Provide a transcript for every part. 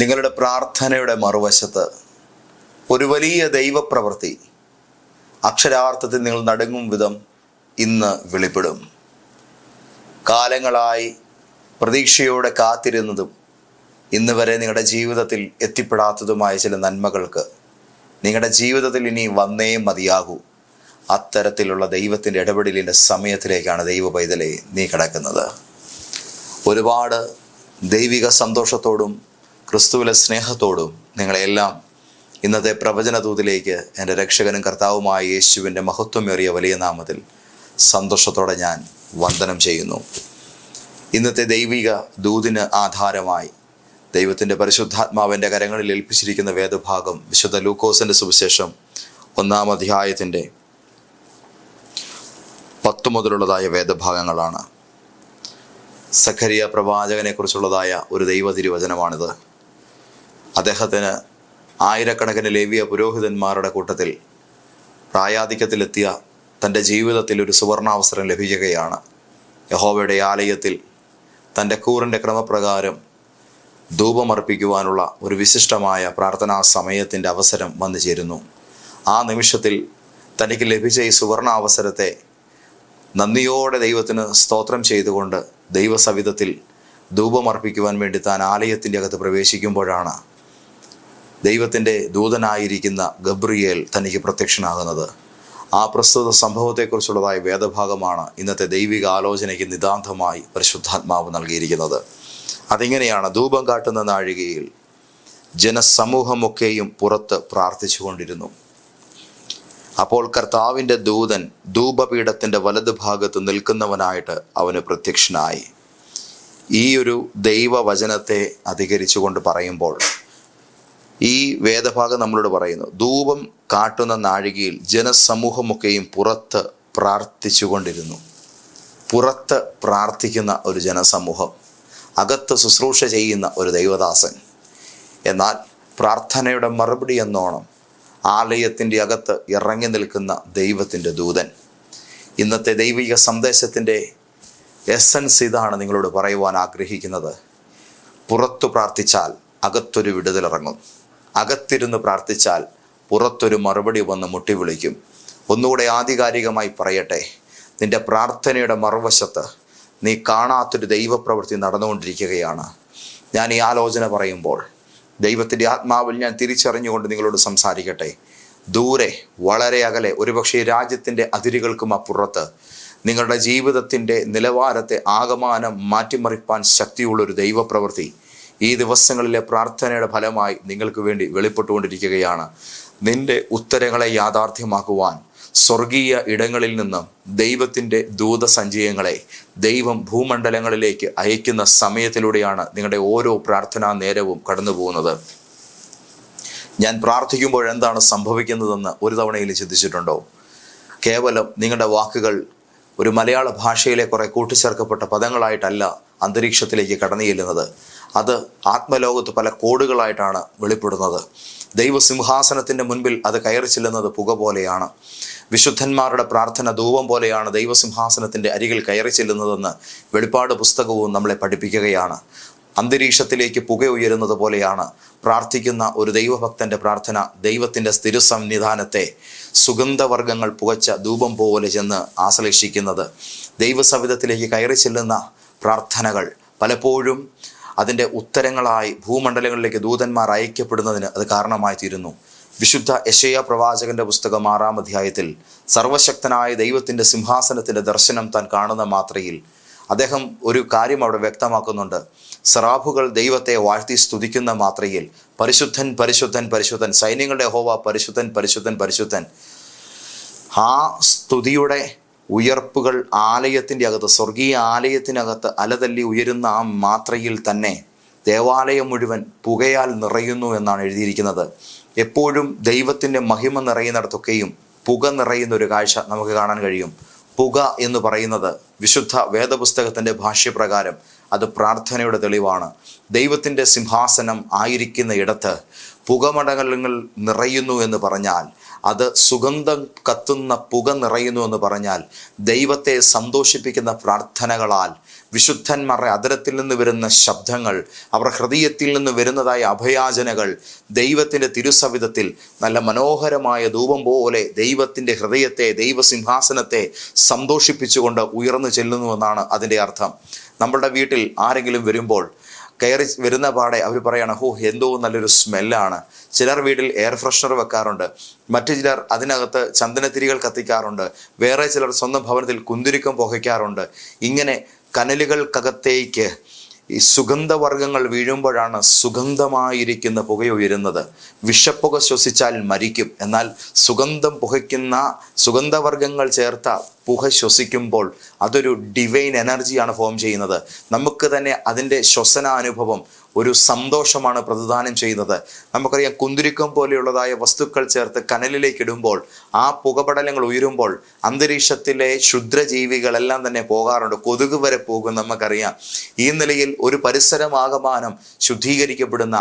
നിങ്ങളുടെ പ്രാർത്ഥനയുടെ മറുവശത്ത് ഒരു വലിയ ദൈവപ്രവൃത്തി അക്ഷരാർത്ഥത്തിൽ നിങ്ങൾ നടുങ്ങും വിധം ഇന്ന് വെളിപ്പെടും. കാലങ്ങളായി പ്രതീക്ഷയോടെ കാത്തിരുന്നതും ഇന്ന് വരെ നിങ്ങളുടെ ജീവിതത്തിൽ എത്തിപ്പെടാത്തതുമായ ചില നന്മകൾക്ക് നിങ്ങളുടെ ജീവിതത്തിൽ ഇനി വന്നേ മതിയാകൂ. അത്തരത്തിലുള്ള ദൈവത്തിന്റെ ഇടപെടലിന്റെ സമയത്തിലേക്കാണ് ദൈവ പൈതലെ നീ കിടക്കുന്നത്. ഒരുപാട് ദൈവിക സന്തോഷത്തോടും ക്രിസ്തുവിലെ സ്നേഹത്തോടും നിങ്ങളെല്ലാം ഇന്നത്തെ പ്രവചനദൂതിലേക്ക് എന്റെ രക്ഷകനും കർത്താവുമായ യേശുവിന്റെ മഹത്വമേറിയ വലിയ നാമത്തിൽ സന്തോഷത്തോടെ ഞാൻ വന്ദനം ചെയ്യുന്നു. ഇന്നത്തെ ദൈവിക ദൂതിന് ആധാരമായി ദൈവത്തിന്റെ പരിശുദ്ധാത്മാവിന്റെ കരങ്ങളിൽ ഏൽപ്പിച്ചിരിക്കുന്ന വേദഭാഗം വിശുദ്ധ ലൂക്കോസിന്റെ സുവിശേഷം ഒന്നാം അധ്യായത്തിന്റെ പത്ത് മുതലുള്ളതായ വേദഭാഗങ്ങളാണ്. സഖരിയ പ്രവാചകനെക്കുറിച്ചുള്ളതായ ഒരു ദൈവ തിരുവചനമാണിത് അദ്ദേഹത്തിന് ആയിരക്കണക്കിന് ലേവിയ പുരോഹിതന്മാരുടെ കൂട്ടത്തിൽ പ്രായാധിക്യത്തിലെത്തിയ തന്റെ ജീവിതത്തിൽ ഒരു സുവർണാവസരം ലഭിക്കുകയാണ്. യഹോവയുടെ ആലയത്തിൽ തന്റെ കൂറിന്റെ ക്രമപ്രകാരം ധൂപമർപ്പിക്കുവാനുള്ള ഒരു വിശിഷ്ടമായ പ്രാർത്ഥനാ സമയത്തിന്റെ അവസരം വന്നു ചേരുന്നു. ആ നിമിഷത്തിൽ തനിക്ക് ലഭിച്ച ഈ സുവർണ അവസരത്തെ നന്ദിയോടെ ദൈവത്തിന് സ്തോത്രം ചെയ്തുകൊണ്ട് ദൈവസവിധത്തിൽ ധൂപമർപ്പിക്കുവാൻ വേണ്ടി താൻ ആലയത്തിന്റെ അകത്ത് പ്രവേശിക്കുമ്പോഴാണ് ദൈവത്തിന്റെ ദൂതനായിരിക്കുന്ന ഗബ്രിയേൽ തനിക്ക് പ്രത്യക്ഷനാകുന്നത്. ആ പ്രസ്തുത സംഭവത്തെക്കുറിച്ചുള്ളതായ വേദഭാഗമാണ് ഇന്നത്തെ ദൈവിക ആലോചനയ്ക്ക് നിതാന്തമായി പരിശുദ്ധാത്മാവ് നൽകിയിരിക്കുന്നത്. അതിങ്ങനെയാണ് ധൂപം കാട്ടുന്ന നാഴികയിൽ ജനസമൂഹമൊക്കെയും പുറത്ത് പ്രാർത്ഥിച്ചുകൊണ്ടിരുന്നു. അപ്പോൾ കർത്താവിന്റെ ദൂതൻ ധൂപപീഠത്തിന്റെ വലത് ഭാഗത്ത് നിൽക്കുന്നവനായിട്ട് അവന് പ്രത്യക്ഷനായി. ഈ ഒരു ദൈവവചനത്തെ അധികരിച്ചുകൊണ്ട് പറയുമ്പോൾ ഈ വേദഭാഗം നമ്മളോട് പറയുന്നു ധൂപം കാട്ടുന്ന നാഴികയിൽ ജനസമൂഹമൊക്കെയും പുറത്ത് പ്രാർത്ഥിച്ചുകൊണ്ടിരുന്നു. പുറത്ത് പ്രാർത്ഥിക്കുന്ന ഒരു ജനസമൂഹം അകത്ത് ശുശ്രൂഷ ചെയ്യുന്ന ഒരു ദൈവദാസൻ. എന്നാൽ പ്രാർത്ഥനയുടെ മറുപടി എന്നോണം ആലയത്തിന്റെ അകത്ത് ഇറങ്ങി നിൽക്കുന്ന ദൈവത്തിന്റെ ദൂതൻ. ഇന്നത്തെ ദൈവിക സന്ദേശത്തിന്റെ എസൻസ് ഇതാണ് നിങ്ങളോട് പറയുവാൻ ആഗ്രഹിക്കുന്നത്. പുറത്തു പ്രാർത്ഥിച്ചാൽ അകത്തൊരു വിടുതലിറങ്ങും അകത്തിരുന്ന് പ്രാർത്ഥിച്ചാൽ പുറത്തൊരു മറുപടി വന്ന് മുട്ടി വിളിക്കും. ഒന്നുകൂടെ ആധികാരികമായി പറയട്ടെ നിന്റെ പ്രാർത്ഥനയുടെ മറുവശത്ത് നീ കാണാത്തൊരു ദൈവപ്രവൃത്തി നടന്നുകൊണ്ടിരിക്കുകയാണ്. ഞാൻ ഈ ആലോചന പറയുമ്പോൾ ദൈവത്തിന്റെ ആത്മാവിൽ ഞാൻ തിരിച്ചറിഞ്ഞുകൊണ്ട് നിങ്ങളോട് സംസാരിക്കട്ടെ. ദൂരെ വളരെ അകലെ ഒരുപക്ഷെ രാജ്യത്തിന്റെ അതിരുകൾക്കും അപ്പുറത്ത് നിങ്ങളുടെ ജീവിതത്തിന്റെ നിലവാരത്തെ ആകമാനം മാറ്റിമറിപ്പാൻ ശക്തിയുള്ളൊരു ദൈവപ്രവൃത്തി ഈ ദിവസങ്ങളിലെ പ്രാർത്ഥനയുടെ ഫലമായി നിങ്ങൾക്ക് വേണ്ടി വെളിപ്പെട്ടുകൊണ്ടിരിക്കുകയാണ്. നിന്റെ ഉത്തരങ്ങളെ യാഥാർത്ഥ്യമാക്കുവാൻ സ്വർഗീയ ഇടങ്ങളിൽ നിന്നും ദൈവത്തിന്റെ ദൂതസഞ്ചയങ്ങളെ ദൈവം ഭൂമണ്ഡലങ്ങളിലേക്ക് അയക്കുന്ന സമയത്തിലൂടെയാണ് നിങ്ങളുടെ ഓരോ പ്രാർത്ഥനാ നേരവും കടന്നു പോകുന്നത്. ഞാൻ പ്രാർത്ഥിക്കുമ്പോൾ എന്താണ് സംഭവിക്കുന്നതെന്ന് ഒരു തവണയിൽ ചിന്തിച്ചിട്ടുണ്ടോ? കേവലം നിങ്ങളുടെ വാക്കുകൾ ഒരു മലയാള ഭാഷയിലെ കുറെ കൂട്ടിച്ചേർക്കപ്പെട്ട പദങ്ങളായിട്ടല്ല അന്തരീക്ഷത്തിലേക്ക് കടന്നു ചെല്ലുന്നത് അത് ആത്മലോകത്ത് പല കോടുകളായിട്ടാണ് വെളിപ്പെടുന്നത്. ദൈവസിംഹാസനത്തിന്റെ മുൻപിൽ അത് കയറി ചെല്ലുന്നത് പുക പോലെയാണ്. വിശുദ്ധന്മാരുടെ പ്രാർത്ഥന ധൂപം പോലെയാണ് ദൈവസിംഹാസനത്തിന്റെ അരികിൽ കയറി ചെല്ലുന്നതെന്ന് വെളിപ്പാട് പുസ്തകവും നമ്മളെ പഠിപ്പിക്കുകയാണ്. അന്തരീക്ഷത്തിലേക്ക് പുക ഉയരുന്നത് പോലെയാണ് പ്രാർത്ഥിക്കുന്ന ഒരു ദൈവഭക്തന്റെ പ്രാർത്ഥന ദൈവത്തിന്റെ സ്ഥിരസന്നിധാനത്തെ സുഗന്ധവർഗങ്ങൾ പുകച്ച ധൂപം പോലെ ചെന്ന് ആശ്ലേഷിക്കുന്നത്. ദൈവസവിധത്തിലേക്ക് കയറി ചെല്ലുന്ന പ്രാർത്ഥനകൾ പലപ്പോഴും അതിന്റെ ഉത്തരങ്ങളായി ഭൂമണ്ഡലങ്ങളിലേക്ക് ദൂതന്മാർ അയക്കപ്പെടുന്നതിന് അത് കാരണമായി തീരുന്നു. വിശുദ്ധ യശയ പ്രവാചകന്റെ പുസ്തകം ആറാം അധ്യായത്തിൽ സർവശക്തനായ ദൈവത്തിന്റെ സിംഹാസനത്തിന്റെ ദർശനം താൻ കാണുന്ന മാത്രയിൽ അദ്ദേഹം ഒരു കാര്യം അവിടെ വ്യക്തമാക്കുന്നുണ്ട്. സറാഫുകൾ ദൈവത്തെ വാഴ്ത്തി സ്തുതിക്കുന്ന മാത്രയിൽ പരിശുദ്ധൻ പരിശുദ്ധൻ പരിശുദ്ധൻ സൈന്യങ്ങളുടെ ഹോവ പരിശുദ്ധൻ പരിശുദ്ധൻ പരിശുദ്ധൻ ആ സ്തുതിയുടെ ഉയർപ്പുകൾ ആലയത്തിന്റെ അകത്ത് സ്വർഗീയ ആലയത്തിനകത്ത് അലതല്ലി ഉയരുന്ന ആ മാത്രയിൽ തന്നെ ദേവാലയം മുഴുവൻ പുകയാൽ നിറയുന്നു എന്നാണ് എഴുതിയിരിക്കുന്നത്. എപ്പോഴും ദൈവത്തിന്റെ മഹിമ നിറയുന്നിടത്തൊക്കെയും പുക നിറയുന്ന ഒരു കാഴ്ച നമുക്ക് കാണാൻ കഴിയും. പുക എന്ന് പറയുന്നത് വിശുദ്ധ വേദപുസ്തകത്തിന്റെ ഭാഷ്യപ്രകാരം അത് പ്രാർത്ഥനയുടെ തെളിവാണ്. ദൈവത്തിന്റെ സിംഹാസനം ആയിരിക്കുന്ന ഇടത്ത് പുകമടകങ്ങൾ നിറയുന്നു എന്ന് പറഞ്ഞാൽ അത് സുഗന്ധം കത്തുന്ന പുക നിറയുന്നു എന്ന് പറഞ്ഞാൽ ദൈവത്തെ സന്തോഷിപ്പിക്കുന്ന പ്രാർത്ഥനകളാൽ വിശുദ്ധന്മാരുടെ അതിരത്തിൽ നിന്ന് വരുന്ന ശബ്ദങ്ങൾ അവർ ഹൃദയത്തിൽ നിന്ന് വരുന്നതായ അഭയാചനകൾ ദൈവത്തിന്റെ തിരുസവിധത്തിൽ നല്ല മനോഹരമായ ധൂപം പോലെ ദൈവത്തിന്റെ ഹൃദയത്തെ ദൈവസിംഹാസനത്തെ സന്തോഷിപ്പിച്ചുകൊണ്ട് ഉയർന്നു ചെല്ലുന്നുവെന്നാണ് അതിന്റെ അർത്ഥം. നമ്മളുടെ വീട്ടിൽ ആരെങ്കിലും വരുമ്പോൾ കയറി വരുന്ന പാടെ അവർ പറയാണ് ഹോ എന്തോ നല്ലൊരു സ്മെല്ലാണ്. ചിലർ വീട്ടിൽ എയർ ഫ്രഷ്നർ വെക്കാറുണ്ട്. മറ്റു ചിലർ അതിനകത്ത് ചന്ദനത്തിരികൾ കത്തിക്കാറുണ്ട്. വേറെ ചിലർ സ്വന്തം ഭവനത്തിൽ കുന്തിരിക്കം പുകയ്ക്കാറുണ്ട്. ഇങ്ങനെ കനലുകൾക്കകത്തേക്ക് ഈ സുഗന്ധവർഗങ്ങൾ വീഴുമ്പോഴാണ് സുഗന്ധമായിരിക്കുന്ന പുക ഉയരുന്നത്. വിഷപ്പുക ശ്വസിച്ചാൽ മരിക്കും. എന്നാൽ സുഗന്ധം പുകയ്ക്കുന്ന സുഗന്ധവർഗങ്ങൾ ചേർത്ത പുക ശ്വസിക്കുമ്പോൾ അതൊരു ഡിവൈൻ എനർജിയാണ് ഫോം ചെയ്യുന്നത്. നമുക്ക് തന്നെ അതിന്റെ ശ്വസനാനുഭവം ഒരു സന്തോഷമാണ് പ്രതിദാനം ചെയ്യുന്നത്. നമുക്കറിയാം കുന്തിരിക്കം പോലെയുള്ളതായ വസ്തുക്കൾ ചേർത്ത് കനലിലേക്ക് ഇടുമ്പോൾ ആ പുകപടലങ്ങൾ ഉയരുമ്പോൾ അന്തരീക്ഷത്തിലെ ക്ഷുദ്രജീവികളെല്ലാം തന്നെ പോകാറുണ്ട്. കൊതുക് വരെ പോകും നമുക്കറിയാം. ഈ നിലയിൽ ഒരു പരിസരമാകമാനം ശുദ്ധീകരിക്കപ്പെടുന്ന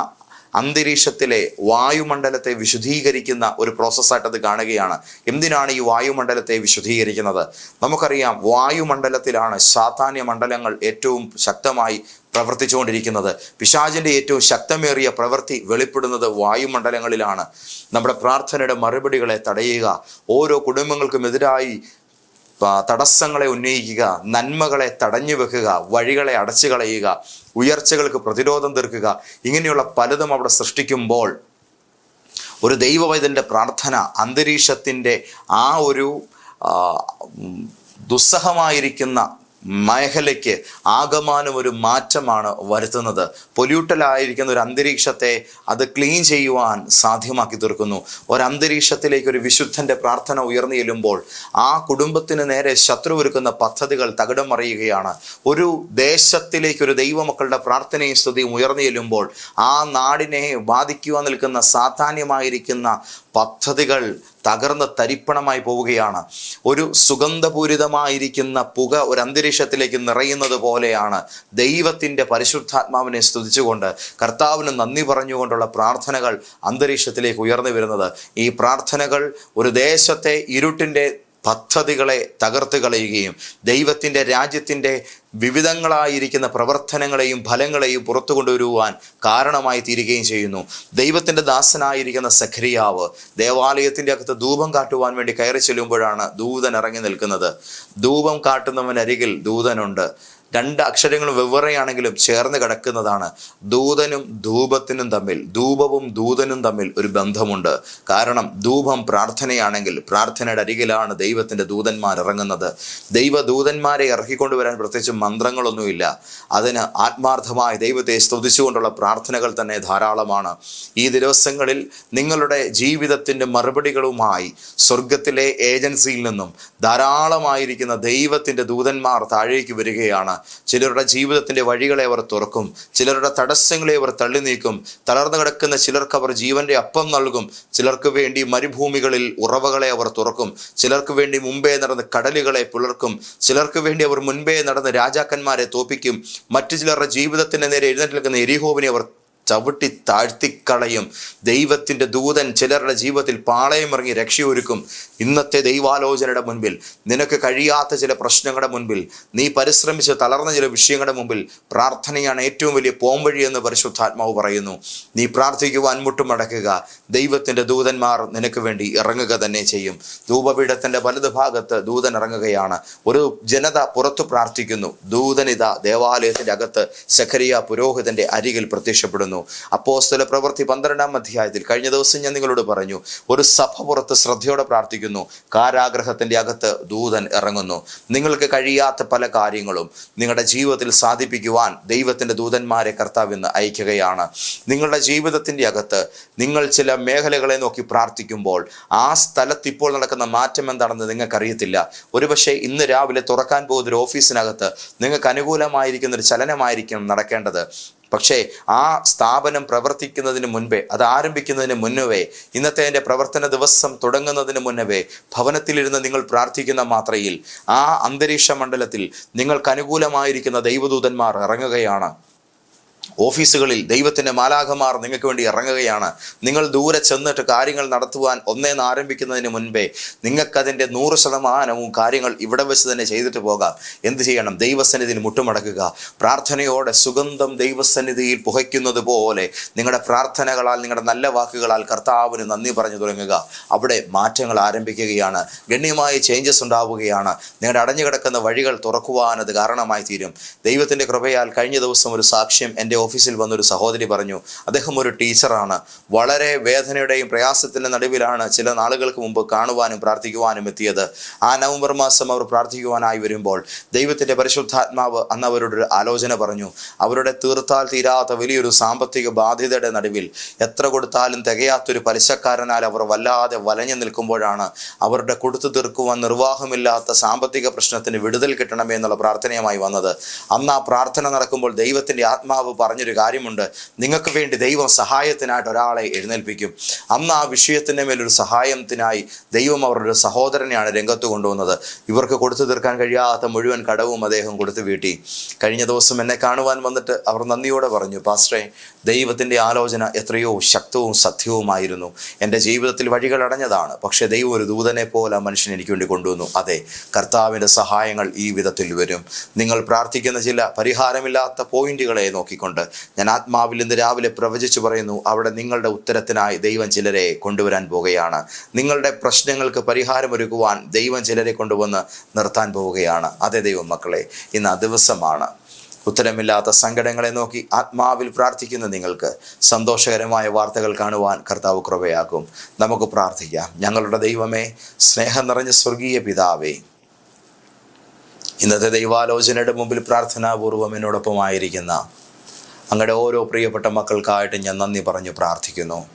അന്തരീക്ഷത്തിലെ വായുമണ്ഡലത്തെ വിശുദ്ധീകരിക്കുന്ന ഒരു പ്രോസസ്സായിട്ട് അത് കാണുകയാണ്. എന്തിനാണ് ഈ വായുമണ്ഡലത്തെ വിശുദ്ധീകരിക്കുന്നത്? നമുക്കറിയാം വായുമണ്ഡലത്തിലാണ് സാധാന്യ മണ്ഡലങ്ങൾ ഏറ്റവും ശക്തമായി പ്രവർത്തിച്ചുകൊണ്ടിരിക്കുന്നത്. പിശാചിന്റെ ഏറ്റവും ശക്തമേറിയ പ്രവൃത്തി വെളിപ്പെടുന്നത് വായുമണ്ഡലങ്ങളിലാണ്. നമ്മുടെ പ്രാർത്ഥനയുടെ മറുപടികളെ തടയുക ഓരോ കുടുംബങ്ങൾക്കും എതിരായി തടസ്സങ്ങളെ ഉന്നയിക്കുക നന്മകളെ തടഞ്ഞു വെക്കുക വഴികളെ അടച്ചു കളയുക ഉയർച്ചകൾക്ക് പ്രതിരോധം തീർക്കുക ഇങ്ങനെയുള്ള പലതും അവിടെ സൃഷ്ടിക്കുമ്പോൾ ഒരു ദൈവവൈദ്യന്റെ പ്രാർത്ഥന അന്തരീക്ഷത്തിന്റെ ആ ഒരു ദുസ്സഹമായിരിക്കുന്ന മേഖലയ്ക്ക് ആകമാനം ഒരു മാറ്റമാണ് വരുത്തുന്നത്. പൊല്യൂട്ടലായിരിക്കുന്ന ഒരു അന്തരീക്ഷത്തെ അത് ക്ലീൻ ചെയ്യുവാൻ സാധ്യമാക്കി തീർക്കുന്നു. ഒരു അന്തരീക്ഷത്തിലേക്ക് ഒരു വിശുദ്ധന്റെ പ്രാർത്ഥന ഉയർന്നു ചെല്ലുമ്പോൾ ആ കുടുംബത്തിന് നേരെ ശത്രു ഒരുക്കുന്ന പദ്ധതികൾ തകിടം മറിയുകയാണ്. ഒരു ദേശത്തിലേക്ക് ഒരു ദൈവമക്കളുടെ പ്രാർത്ഥനയും സ്തുതിയും ഉയർന്നു ചെല്ലുമ്പോൾ ആ നാടിനെ ബാധിക്കുവാൻ നിൽക്കുന്ന സാധാന്യമായിരിക്കുന്ന പദ്ധതികൾ തകർന്ന് തരിപ്പണമായി പോവുകയാണ്. ഒരു സുഗന്ധപൂരിതമായിരിക്കുന്ന പുക ഒരു അന്തരീക്ഷത്തിലേക്ക് നിറയുന്നത് പോലെയാണ് ദൈവത്തിന്റെ പരിശുദ്ധാത്മാവിനെ സ്തുതിച്ചുകൊണ്ട് കർത്താവിന് നന്ദി പറഞ്ഞുകൊണ്ടുള്ള പ്രാർത്ഥനകൾ അന്തരീക്ഷത്തിലേക്ക് ഉയർന്നു വരുന്നത്. ഈ പ്രാർത്ഥനകൾ ഒരു ദേശത്തെ ഇരുട്ടിന്റെ പദ്ധതികളെ തകർത്ത് കളയുകയും ദൈവത്തിന്റെ രാജ്യത്തിന്റെ വിവിധങ്ങളായിരിക്കുന്ന പ്രവർത്തനങ്ങളെയും ഫലങ്ങളെയും പുറത്തു കൊണ്ടുവരുവാൻ കാരണമായി തീരുകയും ചെയ്യുന്നു. ദൈവത്തിന്റെ ദാസനായിരിക്കുന്ന സഖരിയാവ് ദേവാലയത്തിന്റെ അകത്ത് ധൂപം കാട്ടുവാൻ വേണ്ടി കയറി ചെല്ലുമ്പോഴാണ് ദൂതൻ ഇറങ്ങി നിൽക്കുന്നത്. ധൂപം കാട്ടുന്നവനരികിൽ ദൂതനുണ്ട്. രണ്ട് അക്ഷരങ്ങൾ വെവ്വേറെയാണെങ്കിലും ചേർന്ന് കിടക്കുന്നതാണ്. ദൂതനും ധൂപത്തിനും തമ്മിൽ ധൂപവും ദൂതനും തമ്മിൽ ഒരു ബന്ധമുണ്ട്. കാരണം ധൂപം പ്രാർത്ഥനയാണെങ്കിൽ പ്രാർത്ഥനയുടെ അരികിലാണ് ദൈവത്തിന്റെ ദൂതന്മാർ ഇറങ്ങുന്നത്. ദൈവദൂതന്മാരെ ഇറക്കിക്കൊണ്ടുവരാൻ പ്രത്യേകിച്ച് മന്ത്രങ്ങളൊന്നുമില്ല. അതിന് ആത്മാർത്ഥമായി ദൈവത്തെ സ്തുതിച്ചുകൊണ്ടുള്ള പ്രാർത്ഥനകൾ തന്നെ ധാരാളമാണ്. ഈ ദിവസങ്ങളിൽ നിങ്ങളുടെ ജീവിതത്തിന്റെ മറുപടികളുമായി സ്വർഗത്തിലെ ഏജൻസിയിൽ നിന്നും ധാരാളമായിരിക്കുന്ന ദൈവത്തിന്റെ ദൂതന്മാർ താഴേക്ക് വരികയാണ്. ചിലരുടെ ജീവിതത്തിന്റെ വഴികളെ അവർ തുറക്കും. ചിലരുടെ തടസ്സങ്ങളെ അവർ തള്ളി നീക്കും. തളർന്നു കിടക്കുന്ന ചിലർക്ക് അവർ ജീവന്റെ അപ്പം നൽകും. ചിലർക്ക് വേണ്ടി മരുഭൂമികളിൽ ഉറവകളെ അവർ തുറക്കും. ചിലർക്ക് വേണ്ടി മുമ്പേ നടന്ന കടലുകളെ പിളർക്കും ചിലർക്ക് വേണ്ടി അവർ മുൻപേ നടന്ന രാജാക്കന്മാരെ തോപ്പിക്കും. മറ്റു ചിലരുടെ ജീവിതത്തിന്റെ നേരെ എഴുന്നേറ്റ് നിൽക്കുന്ന എരിഹോവിനെ അവർ ചവിട്ടി താഴ്ത്തിക്കളയും. ദൈവത്തിന്റെ ദൂതൻ ചിലരുടെ ജീവിതത്തിൽ പാളയമിറങ്ങി രക്ഷയൊരുക്കും. ഇന്നത്തെ ദൈവാലോചനയുടെ മുൻപിൽ നിനക്ക് കഴിയാത്ത ചില പ്രശ്നങ്ങളുടെ മുൻപിൽ നീ പരിശ്രമിച്ച് തളർന്ന ചില വിഷയങ്ങളുടെ മുമ്പിൽ പ്രാർത്ഥനയാണ് ഏറ്റവും വലിയ പോംവഴി എന്ന് പരിശുദ്ധാത്മാവ് പറയുന്നു. നീ പ്രാർത്ഥിക്കുവാൻ മുട്ടുമടക്കുക ദൈവത്തിന്റെ ദൂതന്മാർ നിനക്ക് വേണ്ടി ഇറങ്ങുക തന്നെ ചെയ്യും. ധൂപപീഠത്തിന്റെ വലത് ഭാഗത്ത് ദൂതൻ ഇറങ്ങുകയാണ്. ഒരു ജനത പുറത്തു പ്രാർത്ഥിക്കുന്നു. ദൂതനിത ദേവാലയത്തിന്റെ അകത്ത് സഖരിയ പുരോഹിതന്റെ അരികിൽ പ്രത്യക്ഷപ്പെടുന്നു. അപ്പോസ്തല പ്രവൃത്തി പന്ത്രണ്ടാം അധ്യായത്തിൽ കഴിഞ്ഞ ദിവസം ഞാൻ നിങ്ങളോട് പറഞ്ഞു ഒരു സഭ പുറത്ത് ശ്രദ്ധയോടെ പ്രാർത്ഥിക്കുന്നു കാരാഗ്രഹത്തിന്റെ അകത്ത് ദൂതൻ ഇറങ്ങുന്നു. നിങ്ങൾക്ക് കഴിയാത്ത പല കാര്യങ്ങളും നിങ്ങളുടെ ജീവിതത്തിൽ സാധിപ്പിക്കുവാൻ ദൈവത്തിന്റെ ദൂതന്മാരെ കർത്താവ് ഇന്ന് അയക്കുകയാണ്. നിങ്ങളുടെ ജീവിതത്തിന്റെ അകത്ത് നിങ്ങൾ ചില മേഖലകളെ നോക്കി പ്രാർത്ഥിക്കുമ്പോൾ ആ സ്ഥലത്ത് ഇപ്പോൾ നടക്കുന്ന മാറ്റം എന്താണെന്ന് നിങ്ങൾക്കറിയത്തില്ല. ഒരുപക്ഷെ ഇന്ന് രാവിലെ തുറക്കാൻ പോകുന്ന ഒരു ഓഫീസിനകത്ത് നിങ്ങൾക്ക് അനുകൂലമായിരിക്കുന്ന ഒരു ചലനമായിരിക്കും നടക്കേണ്ടത്. പക്ഷേ ആ സ്ഥാപനം പ്രവർത്തിക്കുന്നതിന് മുൻപേ അത് ആരംഭിക്കുന്നതിന് മുന്നവേ ഇന്നത്തെ എന്റെ പ്രവർത്തന ദിവസം തുടങ്ങുന്നതിന് മുന്നവേ ഭവനത്തിലിരുന്ന് നിങ്ങൾ പ്രാർത്ഥിക്കുന്ന മാത്രയിൽ ആ അന്തരീക്ഷ മണ്ഡലത്തിൽ നിങ്ങൾക്ക് അനുകൂലമായിരിക്കുന്ന ദൈവദൂതന്മാർ ഇറങ്ങുകയാണ്. ഓഫീസുകളിൽ ദൈവത്തിന്റെ മാലാഖമാർ നിങ്ങൾക്ക് വേണ്ടി ഇറങ്ങുകയാണ്. നിങ്ങൾ ദൂരെ ചെന്നിട്ട് കാര്യങ്ങൾ നടത്തുവാൻ ഒന്നേന്ന് ആരംഭിക്കുന്നതിന് മുൻപേ നിങ്ങൾക്കതിന്റെ നൂറ് ശതമാനവും കാര്യങ്ങൾ ഇവിടെ വെച്ച് തന്നെ ചെയ്തിട്ട് പോകാം. എന്ത് ചെയ്യണം? ദൈവസന്നിധിയിൽ മുട്ടുമടക്കുക. പ്രാർത്ഥനയോടെ സുഗന്ധം ദൈവസന്നിധിയിൽ പുകയ്ക്കുന്നത് പോലെ നിങ്ങളുടെ പ്രാർത്ഥനകളാൽ നിങ്ങളുടെ നല്ല വാക്കുകളാൽ കർത്താവിന് നന്ദി പറഞ്ഞു തുടങ്ങുക. അവിടെ മാറ്റങ്ങൾ ആരംഭിക്കുകയാണ്. ഗണ്യമായ ചേഞ്ചസ് ഉണ്ടാവുകയാണ്. നിങ്ങളുടെ അടഞ്ഞു കിടക്കുന്ന വഴികൾ തുറക്കുവാനത് കാരണമായി തീരും. ദൈവത്തിന്റെ കൃപയാൽ കഴിഞ്ഞ ദിവസം ഒരു സാക്ഷ്യം എന്റെ ഓഫീസിൽ വന്നൊരു സഹോദരി പറഞ്ഞു അദ്ദേഹം ഒരു ടീച്ചറാണ്. വളരെ വേദനയുടെയും പ്രയാസത്തിന്റെ നടുവിലാണ് ചില നാളുകൾക്ക് മുമ്പ് കാണുവാനും പ്രാർത്ഥിക്കുവാനും എത്തിയത്. ആ നവംബർ മാസം അവർ പ്രാർത്ഥിക്കുവാനായി വരുമ്പോൾ ദൈവത്തിന്റെ പരിശുദ്ധാത്മാവ് അന്ന് അവരോടൊരു ഒരു ആലോചന പറഞ്ഞു. അവരുടെ തീർത്താൽ തീരാത്ത വലിയൊരു സാമ്പത്തിക ബാധ്യതയുടെ നടുവിൽ എത്ര കൊടുത്താലും തികയാത്തൊരു പലിശക്കാരനാൽ അവർ വല്ലാതെ വലഞ്ഞു നിൽക്കുമ്പോഴാണ് അവരുടെ കൊടുത്തു തീർക്കുവാൻ നിർവാഹമില്ലാത്ത സാമ്പത്തിക പ്രശ്നത്തിന് വിടുതൽ കിട്ടണമേ എന്നുള്ള പ്രാർത്ഥനയുമായി വന്നത്. അന്ന് ആ പ്രാർത്ഥന നടക്കുമ്പോൾ ദൈവത്തിന്റെ ആത്മാവ് പറഞ്ഞൊരു കാര്യമുണ്ട്. നിങ്ങൾക്ക് വേണ്ടി ദൈവം സഹായത്തിനായിട്ട് ഒരാളെ എഴുന്നേൽപ്പിക്കും. അന്ന് ആ വിഷയത്തിന്റെ മേലൊരു സഹായത്തിനായി ദൈവം അവരുടെ സഹോദരനെയാണ് രംഗത്ത് കൊണ്ടുവന്നത്. ഇവർക്ക് കൊടുത്തു തീർക്കാൻ കഴിയാത്ത മുഴുവൻ കടവും അദ്ദേഹം കൊടുത്തു വീട്ടി. കഴിഞ്ഞ ദിവസം എന്നെ കാണുവാൻ വന്നിട്ട് അവർ നന്ദിയോടെ പറഞ്ഞു പാസ്റ്ററെ ദൈവത്തിന്റെ ആലോചന എത്രയോ ശക്തവും സത്യവുമായിരുന്നു. എന്റെ ജീവിതത്തിൽ വഴികൾ അടഞ്ഞതാണ്. പക്ഷേ ദൈവം ഒരു ദൂതനെ പോലെ ആ മനുഷ്യൻ എനിക്ക് വേണ്ടി കൊണ്ടുവന്നു. അതെ കർത്താവിന്റെ സഹായങ്ങൾ ഈ വിധത്തിൽ വരും. നിങ്ങൾ പ്രാർത്ഥിക്കുന്ന ചില പരിഹാരമില്ലാത്ത പോയിന്റുകളെ നോക്കിക്കൊണ്ട് ഞാൻ ആത്മാവിൽ ഇന്ന് രാവിലെ പ്രവചിച്ചു പറയുന്നു അവിടെ നിങ്ങളുടെ ഉത്തരത്തിനായി ദൈവം ചിലരെ കൊണ്ടുവരാൻ പോവുകയാണ് നിങ്ങളുടെ പ്രശ്നങ്ങൾക്ക് പരിഹാരമൊരുക്കുവാൻ ദൈവം ചിലരെ കൊണ്ടുവന്ന് നിർത്താൻ പോവുകയാണ് അതേ ദൈവം മക്കളെ ഇന്ന് ആ ദിവസമാണ്. ഉത്തരമില്ലാത്ത സങ്കടങ്ങളെ നോക്കി ആത്മാവിൽ പ്രാർത്ഥിക്കുന്ന നിങ്ങൾക്ക് സന്തോഷകരമായ വാർത്തകൾ കാണുവാൻ കർത്താവ് കൃപയാക്കും. നമുക്ക് പ്രാർത്ഥിക്കാം. ഞങ്ങളുടെ ദൈവമേ സ്നേഹം നിറഞ്ഞ സ്വർഗീയ പിതാവേ ഇന്നത്തെ ദൈവാലോചനയുടെ മുമ്പിൽ പ്രാർത്ഥനാപൂർവം എന്നോടൊപ്പമായിരിക്കുന്ന അങ്ങയുടെ ഓരോ പ്രിയപ്പെട്ട മക്കൾക്കായിട്ട് ഞാൻ നന്ദി പറഞ്ഞു പ്രാർത്ഥിക്കുന്നു.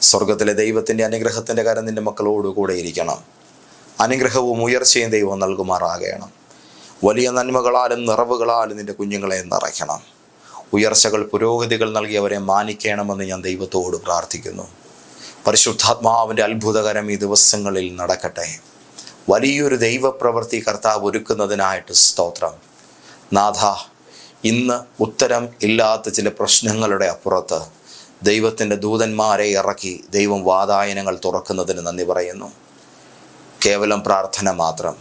സ്വർഗത്തിലെ ദൈവത്തിന്റെ അനുഗ്രഹത്തിന്റെ കരം നിന്റെ മക്കളോട് കൂടെ ഇരിക്കണം. അനുഗ്രഹവും ഉയർച്ചയും ദൈവം നൽകുമാറാകണം. വലിയ നന്മകളാലും നിറവുകളാലും നിന്റെ കുഞ്ഞുങ്ങളെ നിറയ്ക്കണം. ഉയർച്ചകൾ പുരോഗതികൾ നൽകിയവരെ മാനിക്കണമെന്ന് ഞാൻ ദൈവത്തോട് പ്രാർത്ഥിക്കുന്നു. പരിശുദ്ധാത്മാവിന്റെ അത്ഭുതകരം ഈ ദിവസങ്ങളിൽ നടക്കട്ടെ. വലിയൊരു ദൈവപ്രവൃത്തി കർത്താവ് ഒരുക്കുന്നതിനായിട്ട് സ്തോത്രം. നാഥ ഇന്ന് ഉത്തരം ഇല്ലാത്ത ചില പ്രശ്നങ്ങളുടെ അപ്പുറത്ത് ദൈവത്തിന്റെ ദൂതന്മാരെ ഇറക്കി ദൈവം വാതായനങ്ങൾ തുറക്കുന്നതിന് നന്ദി പറയുന്നു. കേവലം പ്രാർത്ഥന മാത്രം.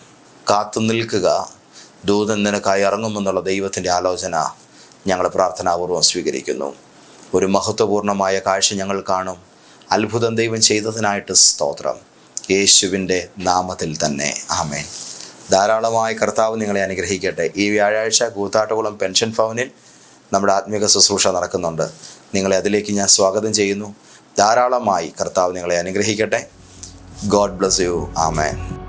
കാത്തു നിൽക്കുക. ദൂതൻ നിനക്കായി ഇറങ്ങുമെന്നുള്ള ദൈവത്തിന്റെ ആലോചന ഞങ്ങൾ പ്രാർത്ഥനാപൂർവം സ്വീകരിക്കുന്നു. ഒരു മഹത്വപൂർണമായ കാഴ്ച ഞങ്ങൾ കാണും. അത്ഭുതം ദൈവം ചെയ്തതിനായിട്ട് സ്തോത്രം. യേശുവിന്റെ നാമത്തിൽ തന്നെ. ആമേൻ. ധാരാളമായി കർത്താവ് നിങ്ങളെ അനുഗ്രഹിക്കട്ടെ. ഈ വ്യാഴാഴ്ച കൂത്താട്ടുകുളം പെൻഷൻ ഭവനിൽ നമ്മുടെ ആത്മീക ശുശ്രൂഷ നടക്കുന്നുണ്ട്. നിങ്ങളെ അതിലേക്ക് ഞാൻ സ്വാഗതം ചെയ്യുന്നു. ധാരാളമായി കർത്താവ് നിങ്ങളെ അനുഗ്രഹിക്കട്ടെ. God bless you. ആമേൻ.